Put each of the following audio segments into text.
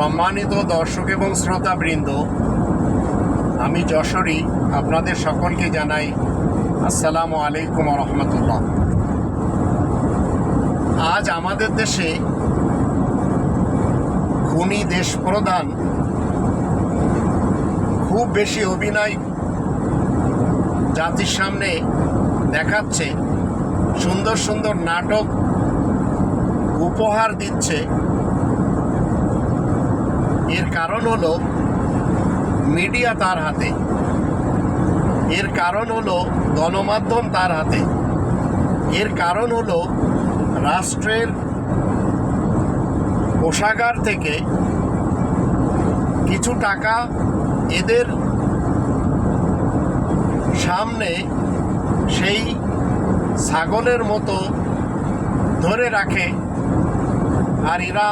সম্মানিত দর্শক এবং শ্রোতাবৃন্দ, আমি যশোরী, আপনাদের সকলকে জানাই আসসালামু আলাইকুম রহমতুল্লাহ। আজ আমাদের দেশে খুনি দেশ প্রধান খুব বেশি অভিনয় জাতির সামনে দেখাচ্ছে, সুন্দর সুন্দর নাটক উপহার দিচ্ছে এর কারণ হলো মিডিয়া তার হাতে। এর কারণ হলো গণমাধ্যম তার হাতে। এর কারণ হলো রাষ্ট্রের কোষাগার থেকে কিছু টাকা এদের সামনে সেই ছাগলের মতো ধরে রাখে আর এরা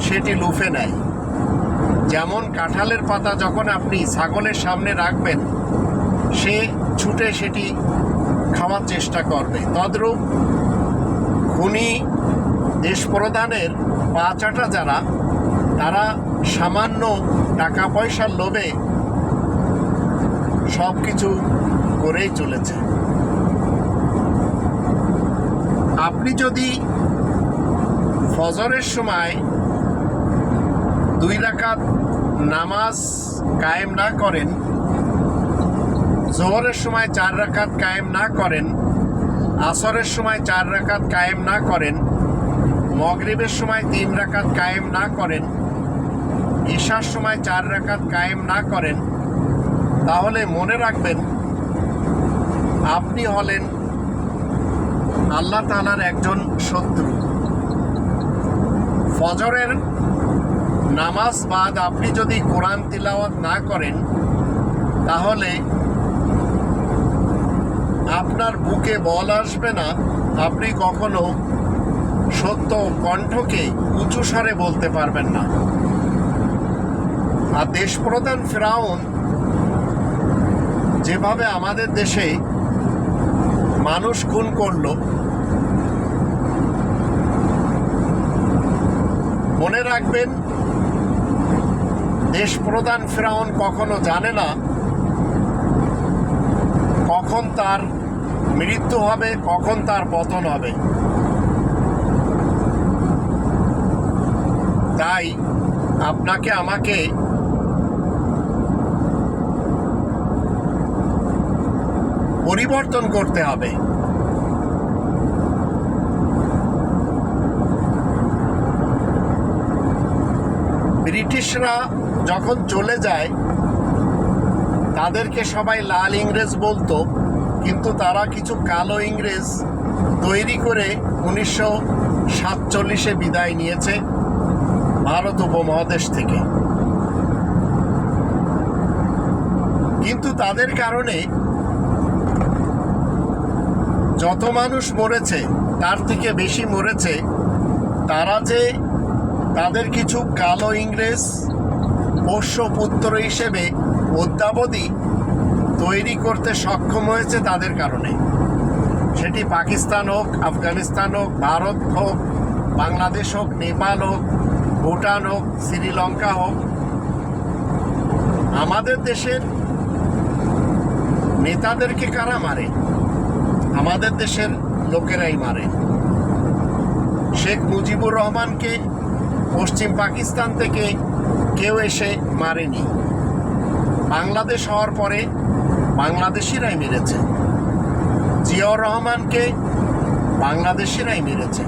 সেটি লুফে নেয়। যেমন কাঁঠালের পাতা যখন আপনি ছাগলের সামনে রাখবেন, সে ছুটে সেটি খাওয়ার চেষ্টা করবে। তদ্রূপ খুনি দেশ প্রধানের পা চাটা যারা, তারা সামান্য টাকা পয়সার লোভে সব কিছু করেই চলেছে। আপনি যদি ফজরের সময় দুই রাকাত নামাজ কায়েম না করেন, জোহরের সময় চার রাকাত কায়েম না করেন, আসরের সময় চার রাকাত কায়েম না করেন, মগরিবের সময় তিন রাকাত কায়েম না করেন, ঈশার সময় চার রাকাত কায়েম না করেন, তাহলে মনে রাখবেন আপনি হলেন আল্লাহ তালার একজন শত্রু। ফজরের নামাজ বাদ আপনি যদি কোরআন তিলাওয়াত না করেন, তাহলে আপনার বুকে বল আসবে না। আপনি কখনো সত্য কণ্ঠকে উঁচু স্বরে বলতে পারবেন না। আর দেশপ্রধান ফ্রাউন যেভাবে আমাদের দেশে মানুষ খুন করল, মনে রাখবেন দেশ প্রধান ফেরাউন কখনো জানে না কখন তার মৃত্যু হবে, কখন তার পতন হবে। তাই আপনাকে, আমাকে পরিবর্তন করতে হবে। ব্রিটিশরা যখন চলে যায়, তাদেরকে সবাই লাল ইংরেজ বলতো, কিন্তু তারা কিছু কালো ইংরেজ তৈরি করে উনিশশো সাতচল্লিশে বিদায় নিয়েছে ভারত উপমহাদেশ থেকে। কিন্তু তাদের কারণে যত মানুষ মরেছে, তার থেকে বেশি মরেছে, তারা যে তাদের কিছু কালো ইংরেজ পোষ্যপুত্র হিসেবে অদ্যাবধি তৈরি করতে সক্ষম হয়েছে তাদের কারণে। সেটি পাকিস্তান হোক, আফগানিস্তান হোক, ভারত হোক, বাংলাদেশ হোক, নেপাল হোক, ভুটান হোক, শ্রীলঙ্কা হোক, আমাদের দেশের নেতাদেরকে কারা মারে? আমাদের দেশের লোকেরাই মারে। শেখ মুজিবুর রহমানকে পশ্চিম পাকিস্তান থেকে কেউ এসে মারেনি। বাংলাদেশ হওয়ার পরে বাংলাদেশিরাই মেরেছে। জিয়াউর রহমানকে বাংলাদেশিরাই মেরেছে।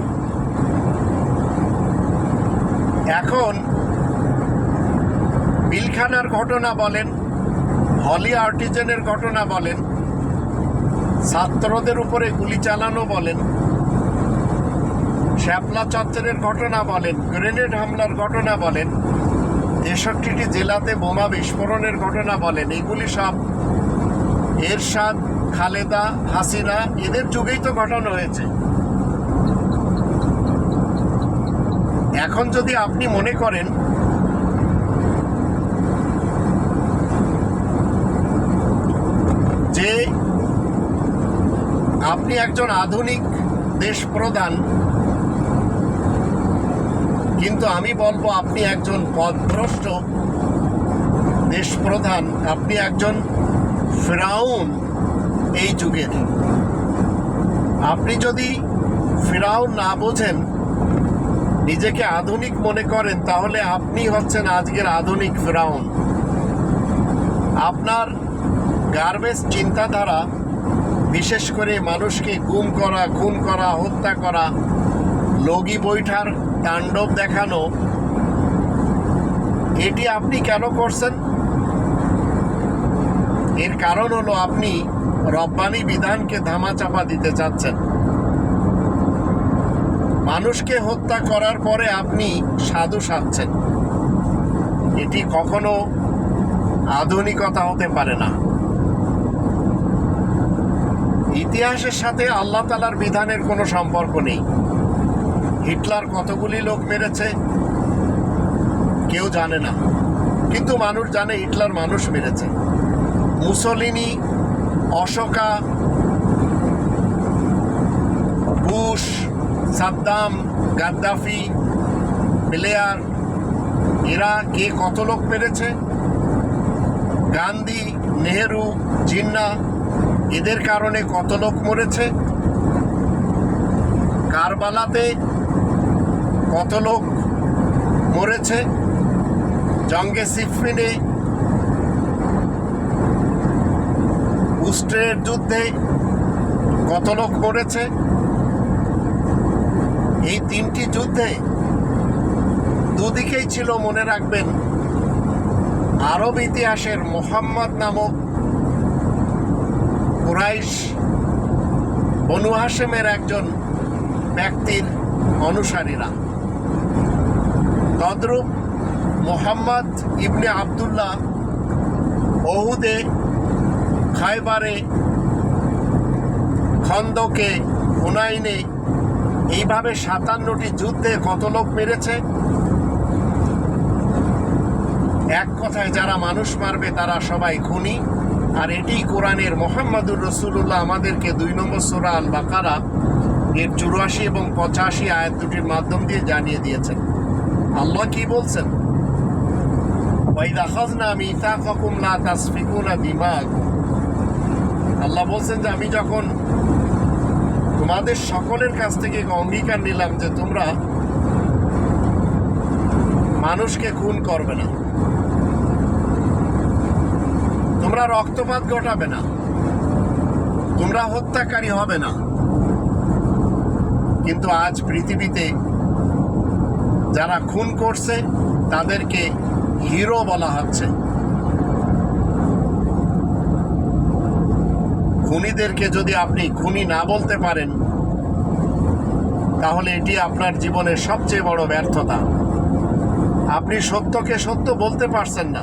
এখন বিলখানার ঘটনা বলেন, হলি আর্টিজেনের ঘটনা বলেন, ছাত্রদের উপরে গুলি চালানো বলেন, শ্যাপলা চত্বরের ঘটনা বলেন, গ্রেনেড হামলার ঘটনা বলেন তেষট্টিটি জেলাতে বোমা বিস্ফোরণের ঘটনা বলেন। এগুলি সব এরশাদ, খালেদা, হাসিনা, এদের যুগেই তো ঘটানো হয়েছে। এখন যদি আপনি মনে করেন, যে আপনি একজন আধুনিক দেশ প্রধান কিন্তু আমি বলব আপনি একজন পদভ্রষ্ট দেশপ্রধান, আপনি একজন ফেরাউন এই যুগের। আপনি যদি ফেরাউন না বোঝেন, নিজেকে আধুনিক মনে করেন, তাহলে আপনি হচ্ছেন আজকের আধুনিক ফেরাউন। আপনার গার্বেজ চিন্তাধারা, বিশেষ করে মানুষকে গুম করা, খুন করা, হত্যা করা, লগি বৈঠার তাণ্ডব দেখানো, এটি আপনি কেন করছেন? এর কারণ হলো আপনি রব্বানি বিধানকে ধামাচাপা দিতে চাচ্ছেন। মানুষকে হত্যা করার পরে আপনি সাধু সাজছেন এটি কখনো আধুনিকতা হতে পারে না। ইতিহাসের সাথে আল্লাহ তালার বিধানের কোনো সম্পর্ক নেই। হিটলার কতগুলি লোক মেরেছে কেউ জানে না। কিন্তু মানুষ জানে হিটলার মানুষ মেরেছে। Mussolini, Ashoka, Bush, Saddam, Gaddafi Blair এরা কে কত লোক মেরেছে? গান্ধী, নেহেরু, জিন্না, এদের কারণে কত লোক মরেছে? কারবালাতে কত লোক মরেছে? জঙ্গে সিফিনে উস্ট্রের যুদ্ধে কত লোক মরেছে? এই তিনটি যুদ্ধে দুদিকেই ছিল, মনে রাখবেন, আরব ইতিহাসের মোহাম্মদ নামক কুরাইশ বনু হাসেমের একজন ব্যক্তির অনুসারীরা। তদ্রূপ মোহাম্মদ ইবনে আবদুল্লাহ ওহুদে খাইবারে খন্দকে হুনাইনে এইভাবে সাতান্নটি যুদ্ধে কত লোক মেরেছে? এক কথায় যারা মানুষ মারবে তারা সবাই খুনি। আর এটি কোরআনের মোহাম্মদুর রসুল্লাহ আমাদেরকে দুই নম্বর সোরা আল বাকারা এর চুরাশি এবং পঁচাশি আয়াত দুটির মাধ্যম দিয়ে জানিয়ে দিয়েছেন। আল্লাহ কি বলছেন? আল্লাহ বলছেন যে, আমি যখন তোমাদের সকলের কাছ থেকে অঙ্গীকার নিলাম যে, তোমরা মানুষকে খুন করবে না। তোমরা রক্তপাত ঘটাবে না। তোমরা হত্যাকারী হবে না। কিন্তু আজ পৃথিবীতে যারা খুন করছে, তাদেরকে হিরো বলা হচ্ছে। খুনিদেরকে যদি আপনি খুনি না বলতে পারেন, তাহলে এটি আপনার জীবনের সবচেয়ে বড় ব্যর্থতা। আপনি সত্যকে সত্য বলতে পারছেন না।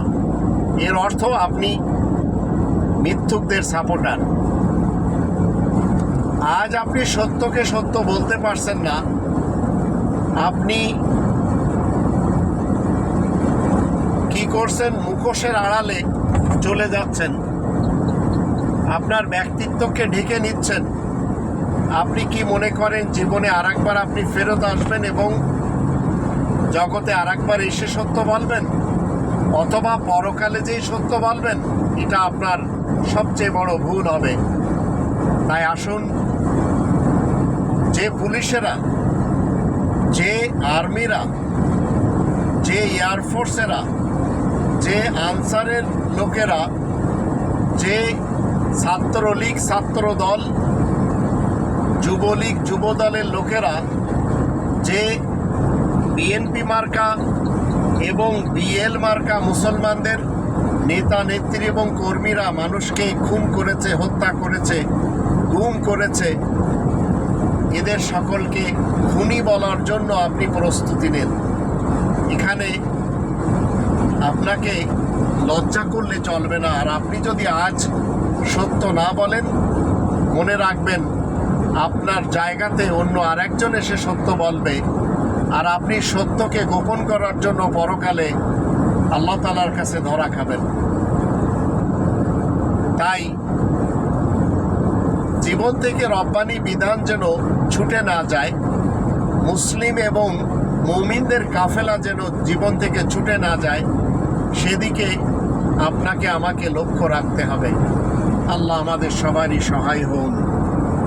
এর অর্থ আপনি মিথ্যুকদের সাপোর্টার। আজ আপনি সত্যকে সত্য বলতে পারছেন না। আপনি কি করছেন মুখোশের আড়ালে চলে যাচ্ছেন। আপনার ব্যক্তিত্বকে ঢেকে নিচ্ছেন। আপনি কি মনে করেন জীবনে আর একবার আপনি ফেরত আসবেন এবং জগতে আর একবার এসে সত্য বলবেন? অথবা পরকালে যেই সত্য বলবেন, এটা আপনার সবচেয়ে বড় ভুল হবে। তাই আসুন, যে পুলিশেরা, যে আর্মিরা, যে এয়ারফোর্সেরা যে আনসারের লোকেরা, যে ছাত্রলীগ ছাত্র দল যুবলীগ যুব দলের লোকেরা, যে বিএনপি মার্কা এবং বিএল মার্কা মুসলমানদের নেতা, নেত্রী এবং কর্মীরা মানুষকে খুন করেছে, হত্যা করেছে, গুম করেছে, এদের সকলকে খুনি বলার জন্য আপনি প্রস্তুতি নেন। এখানে আপনাকে লজ্জা করলে চলবে না। আর আপনি যদি আজ সত্য না বলেন, মনে রাখবেন আপনার জায়গাতে অন্য আরেকজন এসে সত্য বলবে। আর আপনি সত্যকে গোপন করার জন্য পরকালে আল্লাহ তালার কাছে ধরা খাবেন। তাই জীবন থেকে রব্বানি বিধান যেন ছুটে না যায়, মুসলিম এবং মৌমিনদের কাফেলা যেন জীবন থেকে ছুটে না যায় সেদিকে আপনাকে আমাকে লক্ষ্য রাখতে হবে। আল্লাহ আমাদের সবারই সহায় হন।